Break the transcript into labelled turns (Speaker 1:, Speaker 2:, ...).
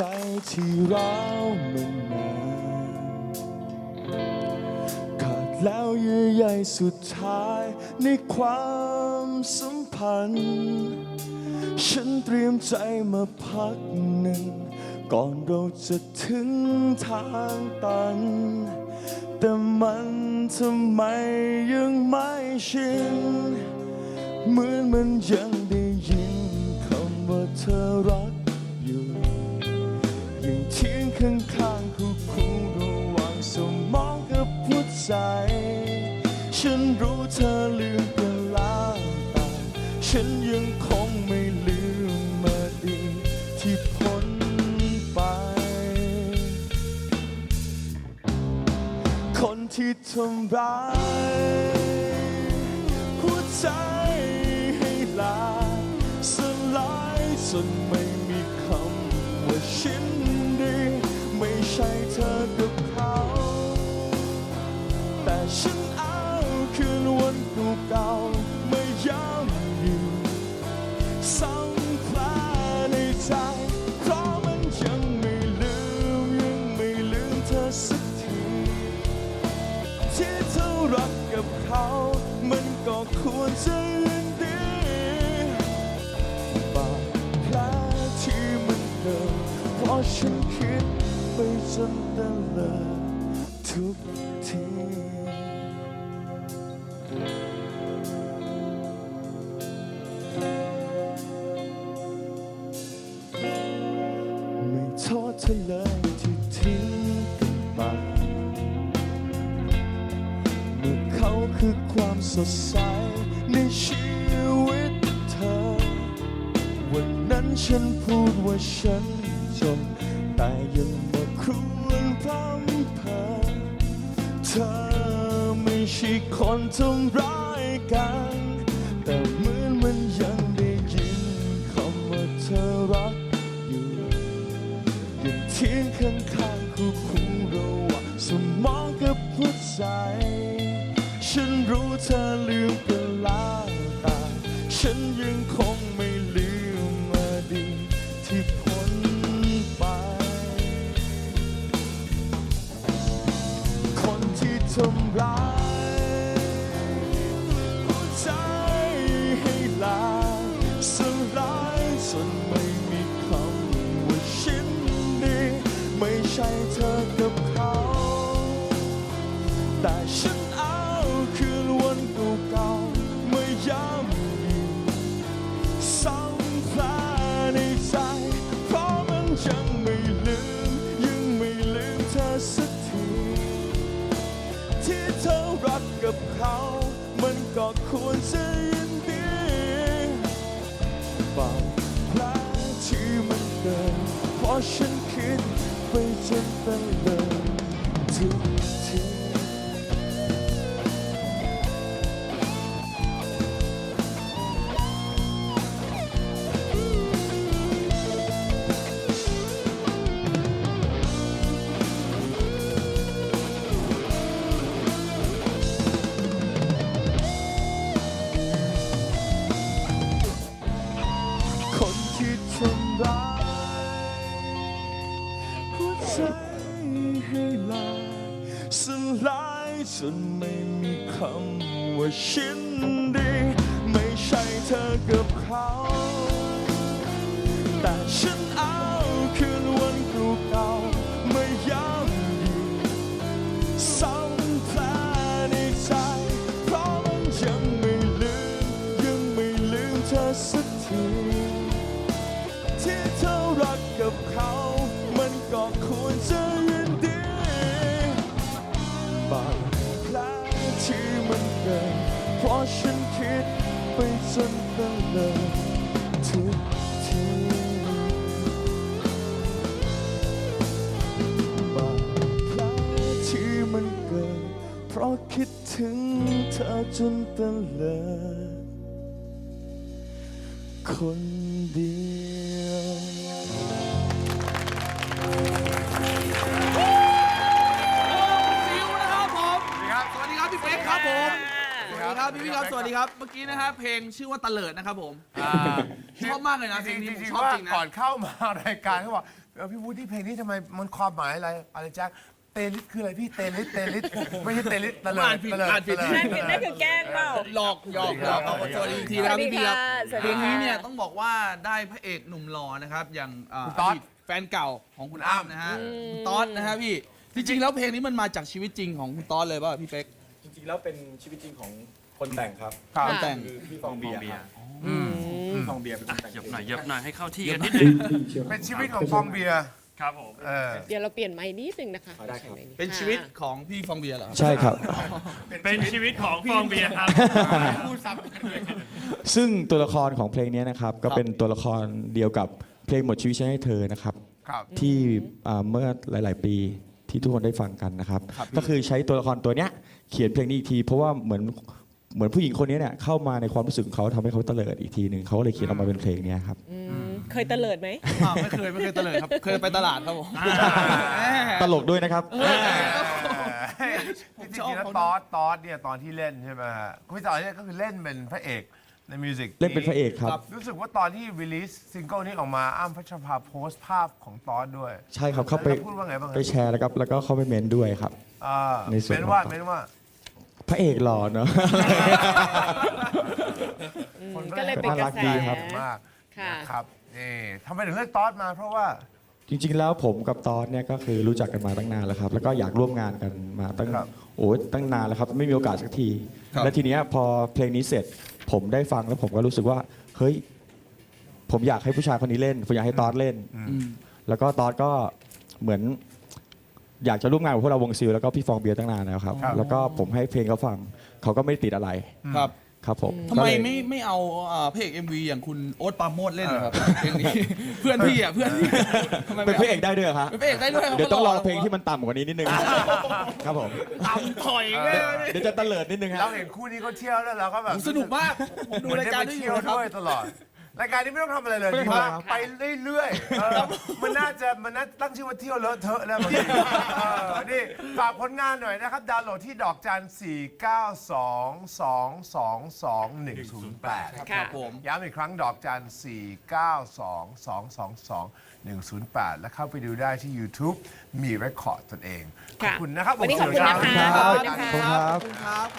Speaker 1: ใจที่ร้าวมานานขาดแล้วเยื่อใยสุดท้ายในความสัมพันธ์ ฉันเตรียมใจมาพักหนึ่ง ก่อนเราจะถึงทางตัน แต่มันทำไมยังไม่ชิน เหมือนมันยังได้ยินคำว่าเธอ ยังเทียงข้างข้างๆคู่คู่ระหว่างสมองกับหัวใจ ฉันรู้เธอลืมไปแล้วแต่ฉันยังคงไม่ลืมมาดีที่พ้นไป คนที่ทำร้ายหัวใจให้ลาสลายจนไม่ ใช่เธอกับเขา แต่ฉันเอาคืนวันเก่าๆมาย้ำอยู่ซ้ำคลาในใจ เพราะมันยังไม่ลืมยังไม่ลืมเธอสักที ที่เธอรักกับเขา มันก็ควรจะยินดีบาดแผลที่มันเดิมเพราะฉันคิด จนตะเลิดทุกทีไม่โทษเธอเลยที่ทิ้งกันไปเมื่อเขาคือความสดใสในชีวิตเธอ วันนั้นฉันพูดว่าฉันจนแต่ยังมา ครวนพร่ำเพอเธอไม่ใช่คนทำร้ายกัน ก็ค ลายจนไม่มีคำว่าชินดี ไม่ใช่เธอกับเขา แต่ฉันเอาคืนวันเก่าๆมาย้ำอยู่ คิดถึงเธอจนตะเลิดคนเดียว
Speaker 2: ซิวนะครับผมสวัสดีครับพี่เป๊กครับผมสวัสดีครับพี่พี่ครับสวัสดีครับเมื่อกี้นะฮะเพลงชื่อว่าตะเลิดนะครับผมชอบมากเลยนะเพลงนี้ผม
Speaker 3: จริง
Speaker 2: ชอบ
Speaker 3: ๆว่า
Speaker 2: จริงนะ
Speaker 3: ก่อนเข้ามารายการเขาบอกเออพี่วูดที่เพลงนี้ทำไมมันความหมายอะไรอะไรแจ็ค เตลิสคืออะไรพี่เตลิสเตลิสไม่ใช่เตลิสตะเลิ
Speaker 2: อ่า
Speaker 3: ด
Speaker 2: นผิด
Speaker 3: ตะเลิด
Speaker 2: อ่านผิด
Speaker 3: ตะเลิ
Speaker 4: นั่น
Speaker 3: ด
Speaker 4: คือนั่นคือแกล้งเปล่า
Speaker 2: หลอกหยอกหยอกเอาสวัสดีอีกทีนะครับพี่บีครับ
Speaker 4: สวัส
Speaker 2: เพ
Speaker 4: ดี
Speaker 2: ล
Speaker 4: ค่ะ
Speaker 2: งนี้เนี่ยต้องบอกว่าได้พระเอกหนุ่มหล่อนะครับอย่างอ่า
Speaker 3: คุณต๊อด
Speaker 2: ดีตแฟนเก่าของคุณอ้ำนะฮะคุณต๊อดนะฮะพี่จริงๆแล้วเพลงนี้มันมาจากชีวิตจริงของคุณต๊อดเลยป่ะพี่เป๊ก
Speaker 5: จริงๆแล้วเป็นชีวิตจริงของคนแต่งครับ
Speaker 3: ครับ
Speaker 2: คนแต่ง
Speaker 5: คือพี่ฟองเบียร์ครับ
Speaker 2: อืม
Speaker 5: พี่ฟองเบียร์เป็นคนแต่ง
Speaker 6: เหยียบหน่อยเหยียบหน่อยให้เข้าที่กันนิดนึง
Speaker 3: เป็นชีวิตของฟองเบียร์
Speaker 6: ครับผม
Speaker 3: เออ
Speaker 4: เดี๋ยวเราเปลี่ยนไม้นิดนึงนะคะ
Speaker 5: ได้ครับ
Speaker 2: เป็นชีวิตของพี่ฟองเบียร์เหรอครับ
Speaker 5: ใช่ครับ
Speaker 6: เป็นชีวิตของฟองเบียร์ครับ
Speaker 5: ซึ่งตัวละครของเพลงนี้นะครับก็เป็นตัวละครเดียวกับเพลงหมดชีวิตฉันให้เธอนะครับ
Speaker 3: ครับ
Speaker 5: ที่อ่าเมื่อหลาย ๆ ปีที่ทุกคนได้ฟังกันนะครับก็คือใช้ตัวละครตัวเนี้ยเขียนเพลงนี้อีกที เพราะว่าเหมือนเหมือนผู้หญิงคนนี้เนี่ยเข้ามาในความรู้สึกของเขาทำให้เขาเตลิดอีกทีหนึ่งเขาเลยเขียนออกมาเป็นเพลงเนี้ยครับ
Speaker 4: อืม เคยเตลิดไหม
Speaker 2: อ่าไม่เคยไม่เคยเตลิดครับ เคยไปตลาดครับผม
Speaker 5: ตลกด้วยนะครับ
Speaker 3: ที่จริงๆแล้วตอสตอสเนี่ยตอนที่เล่นใช่ไหมฮะคุณพี่ต่อเนี่ยก็คือเล่นเป็นพระเอกในมิวสิก
Speaker 5: เล่นเป็นพระเอกครับ
Speaker 3: รู้สึกว่าตอนที่รีลิสซิงเกิลนี้ออกมาอ้ำพัชรภาโพสต์ภาพของตอสด้วย
Speaker 5: ใช่ครับเข้าไป
Speaker 3: แล้วพูดว่าไงบ้างครับ
Speaker 5: ไปแชร์แล้วครับแล้วก็เข้าไปเมนด้วยครับ
Speaker 3: อ่า
Speaker 5: ในส่วน
Speaker 3: เป็นว่า
Speaker 5: ของ
Speaker 3: เป็นว่า
Speaker 5: พระเอกหล่อเนอะ
Speaker 3: คน
Speaker 4: ก็เลยเป็นกระ
Speaker 5: น่ารัก
Speaker 4: แส
Speaker 5: ดีครับ
Speaker 3: มาก
Speaker 4: ค่ะ
Speaker 3: นะครับ นี่ทำไมถึงเลือกตอสมา เพราะว่า
Speaker 5: จริงๆ แล้วผมกับตอนเนี่ยก็คือรู้จักกันมาตั้งนานแล้วครับ แล้วก็อยากร่วมงานกันมาตั้ง
Speaker 3: ครับ
Speaker 5: โอ้ยตั้งนานแล้วครับ ไม่มีโอกาสสักที
Speaker 2: ครับ
Speaker 5: และทีเนี้ยพอเพลงนี้เสร็จ ผมได้ฟังแล้วผมก็รู้สึกว่า เฮ้ย ผมอยากให้ผู้ชายคนนี้เล่น ผมอยากให้ตอนเล่น
Speaker 2: อืม
Speaker 5: แล้วก็ตอนก็เหมือน อยากจะร่วมงานกับพวกเราวงซิลแล้วก็พี่ฟองเบียร์ตั้งนานแล้วครับ
Speaker 3: ครับ
Speaker 5: แล้วก็ผมให้เพลงเขาฟังเขาก็ไม่ได้ติดอะไร
Speaker 2: ครับ
Speaker 5: ครับผม
Speaker 2: ทำไม
Speaker 5: ก็เลย
Speaker 2: ไม่ไม่เอาอ่าพระเอก MV อย่างคุณโอ๊ตปราโมดเล่นนะครับเพลงนี้ เพื่อนพี่อะเพื่อนพี่ทำไม
Speaker 5: เป็น
Speaker 2: ไม่
Speaker 5: พระเอกได้ด้วยเหรอครับ
Speaker 2: เป็นพระเอกได้ด้วย
Speaker 5: เดี๋ยวต้องรอเพลงที่มันต่ำกว่านี้นิดนึง ครับผม
Speaker 2: ต่ำถอยแน่เลย
Speaker 5: เดี๋ยวจะเตลิดนิดนึงค
Speaker 3: เรา
Speaker 5: รับ
Speaker 3: เห็นคู่นี้เขาเที่ยวแล้วเราก็แบบ
Speaker 2: สนุกมากผมดู
Speaker 3: เหมือน
Speaker 2: ราย
Speaker 3: ได้
Speaker 2: การ
Speaker 3: ไป
Speaker 2: นี้อ
Speaker 3: เที่ย
Speaker 2: ยู่
Speaker 3: ว
Speaker 2: นะครับ
Speaker 3: ด้วยตลอด รายการนี้ไม่ต้องทำอะไรเลย
Speaker 5: ไม่
Speaker 3: จริ
Speaker 5: ต้อง
Speaker 3: ง
Speaker 5: ทำครับ
Speaker 3: ไปเรื่อยๆเออมันน่าจะมันน่าตั้งชื่อว่าเที่ยวเลอะเทอะแล้วบางทีเออนี่ฝากผลงานหน่อยนะครับ ดาวน์โหลดที่ดอกจัน 4 9 2 2 2 2 1 0 8
Speaker 4: ค่ะ
Speaker 2: ผม
Speaker 3: ย้ำอีกครั้งดอกจัน 4 9 2 2 2 2 1 0 8 แล้วเข้าไปดูได้ที่ YouTube มีเรคคอร์ดตนเอง ขอบ
Speaker 4: ค่ะ
Speaker 3: คุณนะครับ
Speaker 4: วันนี้ขอบคุณ
Speaker 3: ผม
Speaker 4: นะคะ
Speaker 3: สุรชาติ
Speaker 4: ขอบคุณนะคะ
Speaker 5: ขอบคุณครับ
Speaker 2: ขอบคุณครับ